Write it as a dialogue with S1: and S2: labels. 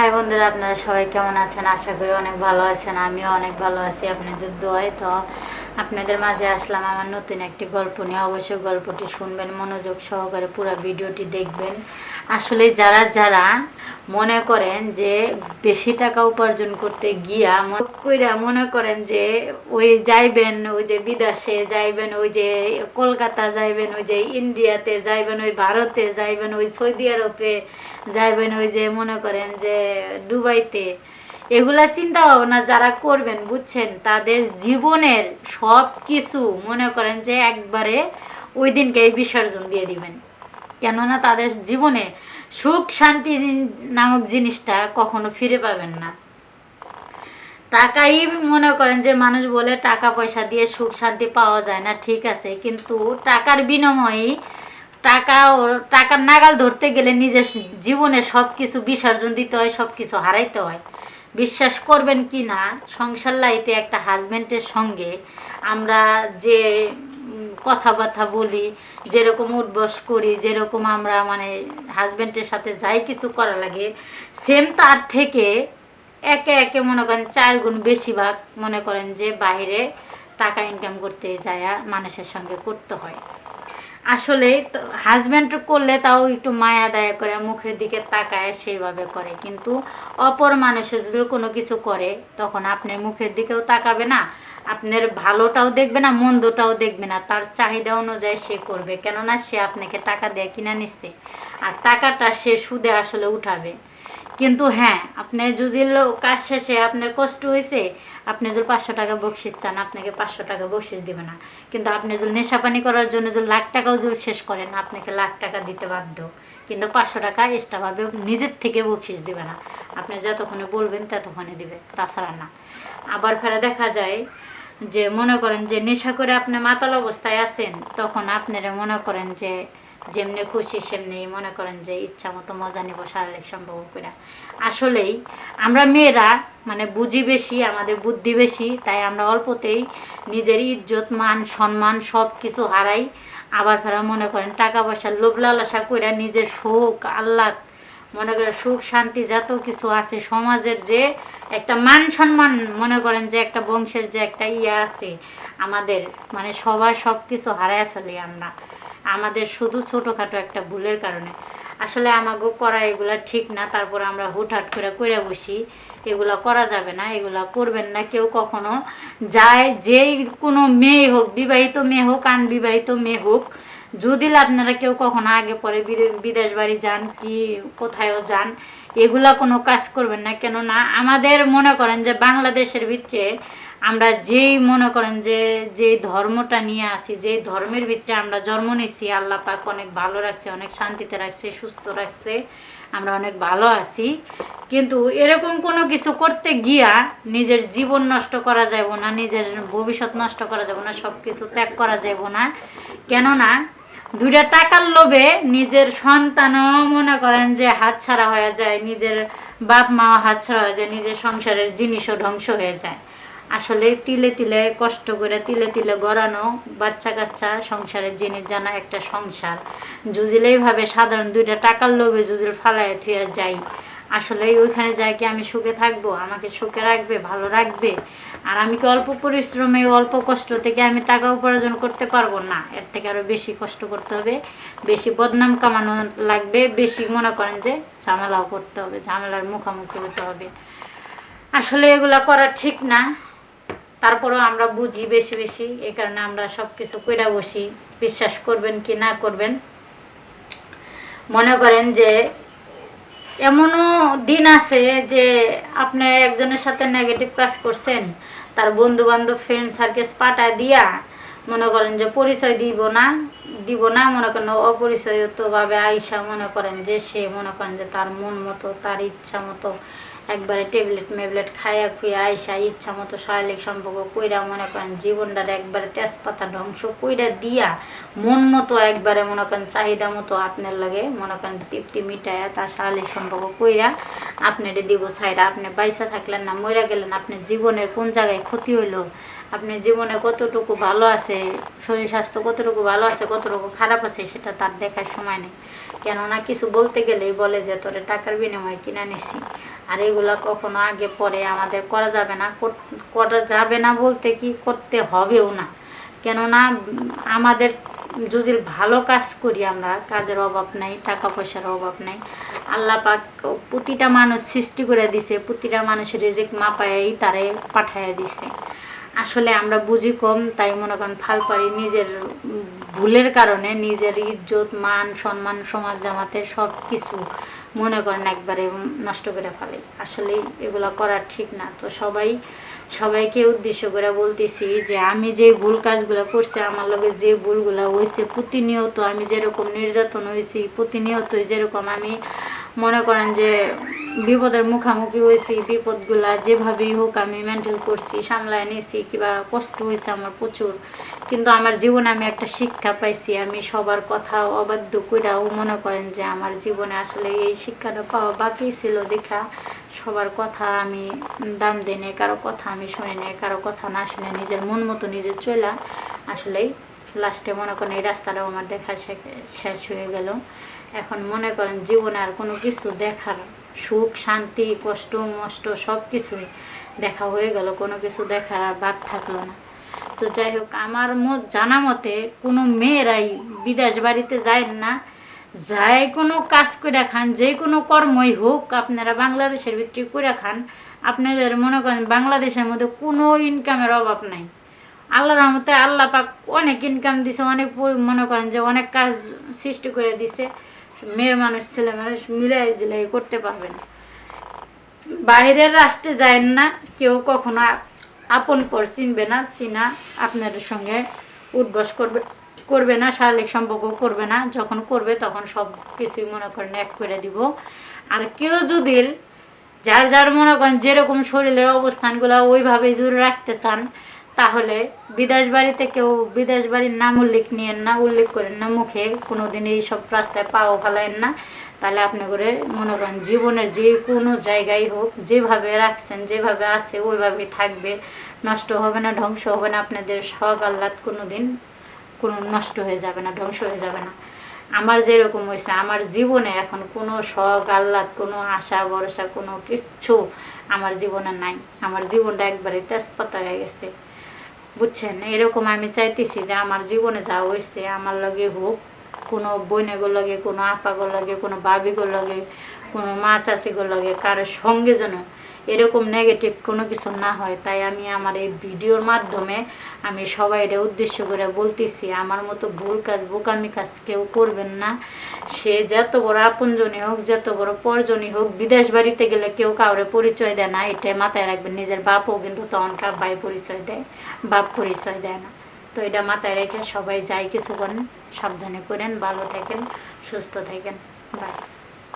S1: High বন্ধুরা, আপনারা সবাই কেমন আছেন? আশা করি অনেক ভালো আছেন, আমিও অনেক ভালো আছি আপনাদের দোয়ায়। তো আপনাদের মাঝে আসলাম আমার নতুন একটি গল্প নিয়ে। অবশ্যই গল্পটি শুনবেন, মনোযোগ সহকারে পুরো ভিডিওটি দেখবেন। আসলে যারা যারা মনে করেন যে বেশি টাকা উপার্জন করতে গিয়া কইরা মনে করেন যে ওই যাইবেন, ওই যে বিদেশে যাইবেন, ওই যে কলকাতা যাইবেন, ওই যে ইন্ডিয়াতে যাইবেন, ওই ভারতে যাইবেন, ওই সৌদি আরবে যাইবেন, ওই যে মনে করেন যে দুবাইতে। এগুলা চিন্তা ভাবনা যারা করবেন, বুঝছেন, তাদের জীবনের সব কিছু মনে করেন যে একবারে ওই দিনকে বিসর্জন দিয়ে দিবেন। কেননা তাদের জীবনে সুখ শান্তি নামক জিনিসটা কখনো ফিরে পাবেন না। টাকাই মনে করেন যে মানুষ বলে টাকা পয়সা দিয়ে সুখ শান্তি পাওয়া যায় না, ঠিক আছে, কিন্তু টাকার বিনিময়ে টাকা ও- টাকার নাগাল ধরতে গেলে নিজের জীবনে সব কিছু বিসর্জন দিতে হয় সব কিছু হারাইতে হয়। বিশ্বাস করবেন কি না, সংসার লাইফে একটা হাজব্যান্ডের সঙ্গে আমরা যে কথাবার্তা বলি, যেরকম উঠবস করি, যেরকম আমরা মানে হাজব্যান্ডের সাথে যাই কিছু করা লাগে সেম তার থেকে একে একে মনে করেন চার গুণ বেশিরভাগ মনে করেন যে বাইরে টাকা ইনকাম করতে যায়, মানুষের সঙ্গে করতে হয়। আসলে হাজব্যান্ড করলে তাও একটু মায়া দায়া করে, মুখের দিকে তাকায় সেইভাবে করে। কিন্তু অপর মানুষে যদি কোনো কিছু করে, তখন আপনার মুখের দিকেও তাকাবে না আপনার ভালোটাও দেখবে না, মন্দটাও দেখবে না। তার চাহিদা অনুযায়ী সে করবে। কেননা সে আপনাকে টাকা দিয়ে কিনে নিচ্ছে আর টাকাটা সে সুদে আসলে উঠাবে। কিন্তু হ্যাঁ আপনি যদি কাজ শেষে আপনার কষ্ট হয়েছে আপনি যদি পাঁচশো টাকা বকশিস চান, আপনাকে পাঁচশো টাকা বকশিস দিবে না। কিন্তু আপনি যদি নেশাপানি করার জন্য যদি লাখ টাকাও যদি শেষ করেন, আপনাকে লাখ টাকা দিতে বাধ্য। কিন্তু পাঁচশো টাকা এক্সট্রাভাবে নিজের থেকে বকশিস দিবে না। আপনি যতক্ষণে বলবেন, ততক্ষণে দিবে। তাছাড়া না। আবার ফেরা দেখা যায় যে মনে করেন যে নেশা করে আপনি মাতাল অবস্থায় আছেন, তখন আপনারা মনে করেন যে যেমনি খুশি সেমনি মনে করেন যে ইচ্ছা মতো মজা নিব শারীরিক সম্পর্ক করে। আসলেই আমরা মেয়েরা মানে বুঝি বেশি, আমাদের বুদ্ধি বেশি, তাই আমরা অল্পতেই নিজের ইজ্জত, মান, সম্মান সব কিছু হারাই, আবার ফেরা মনে করেন টাকা পয়সার লোভ লালসা করে নিজের শোক, আহ্লাদ মনে করেন সুখ, শান্তি যত কিছু আছে, সমাজের যে একটা মান সম্মান মনে করেন যে একটা বংশের যে একটা ইয়ে আছে, আমাদের মানে সবার সব কিছু হারায় ফেলি আমরা। আমাদের শুধু ছোটোখাটো একটা ভুলের কারণে। আসলে আমাকে করা এগুলা ঠিক না, তারপর আমরা হুটহাট করে করে বসি, এগুলা করা যাবে না, এগুলা করবেন না, কেউ কখনো যায়, যেই কোনো মেয়ে হোক, বিবাহিত মেয়ে হোক, আনবিবাহিত মেয়ে হোক যদি আপনারা কেউ কখনো আগে পরে বিদে- বিদেশ বাড়ি যান কি কোথায়ও যান, এগুলা কোনো কাজ করবেন না। কেননা আমাদের মনে করেন যে বাংলাদেশের ভিতরে আমরা যেই মনে করেন যে যে ধর্মটা নিয়ে আসি যে ধর্মের ভিতরে আমরা জন্ম নিচ্ছি আল্লাহ পাক অনেক ভালো রাখছে, অনেক শান্তিতে রাখছে, সুস্থ রাখছে। আমরা অনেক ভালো আছি। কিন্তু এরকম কোনো কিছু করতে গিয়া নিজের জীবন নষ্ট করা যাব না, নিজের ভবিষ্যৎ নষ্ট করা যাব না সব কিছু ত্যাগ করা যাব না। কেননা দুইটা টাকার লোভে নিজের সন্তানও মনে করেন যে হাতছাড়া হয়ে যায়, নিজের বাপ মাও হাতছাড়া হয়ে যায়, নিজের সংসারের জিনিসও ধ্বংস হয়ে যায়। আসলে তিলে তিলে কষ্ট করে তিলে তিলে গড়ানো বাচ্চা কাচ্চা সংসারের জিনিস জানা একটা সংসার। জুজিলেই ভাবে সাধারণ দুইটা টাকার লোভে জুজিল ফালায় থুয়ে যাই। আসলে ওইখানে যাই কি আমি সুখে থাকব? আমাকে সুখে রাখবে, ভালো রাখবে? আর আমি কি অল্প পরিশ্রমে অল্প কষ্ট থেকে আমি টাকা উপার্জন করতে পারব? না, এর থেকে আরও বেশি কষ্ট করতে হবে। বেশি বদনাম কামানো লাগবে, বেশি মনে করেন যে ঝামেলাও করতে হবে, ঝামেলার মুখোমুখি হতে হবে। আসলে এগুলা করা ঠিক না। তারপরেও আমরা বুঝি বেশি বেশি, এই কারণে আমরা সব কিছু কইরা বসি, বিশ্বাস করবেন কি না করবেন। মনে করেন যে এমনও দিন আছে যে আপনি একজনের সাথে নেগেটিভ কাজ করছেন, তার বন্ধু বান্ধব ফ্রেন্ড সার্কেল পাঠায় দিয়া মনে করেন যে পরিচয় দিব না দিব না, মনে করেন অপরিচয়তভাবে আইসা মনে করেন যে সে মনে করেন যে তার মন মতো, তার ইচ্ছা মতো একবারে ট্যাবলেট মেবলেট খাইয়া খুঁয়া আইসা ইচ্ছা মতো শারীরিক সম্পর্ক কইরা মনে করেন জীবনটার একবারে তেজপাতা ধ্বংস কইরা দিয়া মন মতো একবারে মনে করেন চাহিদা মতো আপনার লাগে মনে করেন তৃপ্তি মিটায়া তার শারীরিক সম্পর্ক কইরা আপনারে দিব সাইরা আপনি বাইসা থাকলেন না মরে গেলেন, আপনার জীবনের কোন জায়গায় ক্ষতি হইল? আপনার জীবনে কতটুকু ভালো আছে, শরীর স্বাস্থ্য কতটুকু ভালো আছে, কতটুকু খারাপ আছে, সেটা তার দেখার সময় নেই। কেননা কিছু বলতে গেলেই বলে যে, তোরে টাকার বিনিময়ে কিনে নিছি আর এগুলো কখনো আগে পরে আমাদের করা যাবে না। করা যাবে না বলতে কি করতে হবেও না। কেননা আমাদের যদি ভালো কাজ করি আমরা, কাজের অভাব নাই টাকা পয়সার অভাব নাই, আল্লাহ পাক প্রতিটা মানুষ সৃষ্টি করে দিছে, প্রতিটা মানুষের রেজেক মাপায়াই তারে পাঠাইয়া দিছে। আসলে আমরা বুঝি কম, তাই মনে করেন ফাল পারি নিজের ভুলের কারণে নিজের ইজ্জত, মান, সম্মান, সমাজ, জামাতে সব কিছু মনে করেন একবারে নষ্ট করে ফেলে। আসলে এগুলো করা ঠিক না। তো সবাই, সবাইকে উদ্দেশ্য করে বলতেছি যে আমি যে ভুল কাজগুলো করছি, আমার লগে যে ভুলগুলো হয়েছে প্রতিনিয়ত আমি যেরকম নির্যাতন হয়েছি প্রতিনিয়ত যেরকম আমি মনে করেন যে বিপদের মুখামুখি হয়েছি, বিপদগুলা যেভাবেই হোক আমি মেনটেন করছি, সামলায় নিয়েছি কিংবা কষ্ট হয়েছে আমার প্রচুর। কিন্তু আমার জীবনে আমি একটা শিক্ষা পাইছি, আমি সবার কথা অবাধ্য কইরাও মনে করেন যে আমার জীবনে আসলে এই শিক্ষাটা পাওয়া বাকি ছিল দেখা। সবার কথা আমি দাম দিই কারও কথা আমি শুনি নাই, কারও কথা না শুনে নিজের মন মতো নিজে চলা আসলেই লাস্টে মনে করেন এই রাস্তাটাও আমার দেখা শেষ হয়ে গেল। এখন মনে করেন জীবনে আর কোনো কিছু দেখার সুখ, শান্তি, কষ্ট, মষ্ট সব কিছুই দেখা হয়ে গেল, কোনো কিছু দেখার আর বাদ থাকল না। তো যাই হোক, আমার মত জানা মতে কোনো মেয়েরাই বিদেশ বাড়িতে যায় না। যাই কোনো কাজ করে খান, যে কোনো কর্মই হোক, আপনারা বাংলাদেশের ভিতরে করে খান, আপনাদের মনে করেন বাংলাদেশের মধ্যে কোনো ইনকামের অভাব নাই। আল্লাহ রহমতে আল্লাহ পাক অনেক ইনকাম দিছে, অনেক মনে করেন যে অনেক কাজ সৃষ্টি করে দিছে। মেয়ে মানুষ, ছেলে মানুষ মিলাই জিলাই করতে পারবে না। বাইরের রাষ্ট্রে যায় না, কেউ কখনো আপন পর চিনবে না, চিনা আপনাদের সঙ্গে উদ্বস করবে করবে না, শারীরিক সম্পর্ক করবে না। যখন করবে তখন সব কিছুই মনে করেন এক করে দিব। আর কেউ যদি যার যার মনে করেন যেরকম শরীরের অবস্থানগুলো ওইভাবে জুড়ে রাখতে চান তাহলে বিদেশ বাড়িতে কেউ বিদেশ বাড়ির নাম উল্লেখ নিয়েন না, উল্লেখ করেন না, মুখে কোনোদিন এইসব রাস্তায় পাও ফেলেন না। তাহলে আপনি করে মনে করেন জীবনের যে কোনো জায়গায় হোক, যেভাবে রাখছেন, যেভাবে আছে, ওইভাবেই থাকবে। নষ্ট হবে না, ধ্বংস হবে না, আপনাদের শখ আহ্লাদ কোনো দিন কোনো নষ্ট হয়ে যাবে না, ধ্বংস হয়ে যাবে না। আমার যেরকম হয়েছে, আমার জীবনে এখন কোনো শখ আহ্লাদ, কোনো আশা, ভরসা, কোনো কিচ্ছু আমার জীবনে নাই। আমার জীবনটা একবারে তেজপাতা হয়ে গেছে। বুঝছেন? এরকম আমি চাইতেছি যে আমার জীবনে যা হয়েছে আমার লগে হোক কোনো বোনেগোর লগে, কোনো আপাগোর লগে, কোনো বাবিগোর লগে, কোনো মা চাচিগোর লগে কারোর সঙ্গে যেন এরকম নেগেটিভ কোনো কিছু না হয়। তাই আমি আমার এই ভিডিওর মাধ্যমে আমি সবাইরে উদ্দেশ্য করে বলতেছি, আমার মতো ভুল কাজ, বোকামি কাজ কেউ করবেন না। সে যত বড় আপনজনই হোক, যত বড় পরজনই হোক, বিদেশ বাড়িতে গেলে কেউ কাউরে পরিচয় দেয় না, এটাই মাথায় রাখবেন। নিজের বাপও কিন্তু তখন কার ভাই পরিচয় দেয়, বাপ পরিচয় দেয় না। তো এটা মাথায় রেখে সবাই যাই কিছু করেন। সাবধানে করেন ভালো থাকেন সুস্থ থাকেন। বাই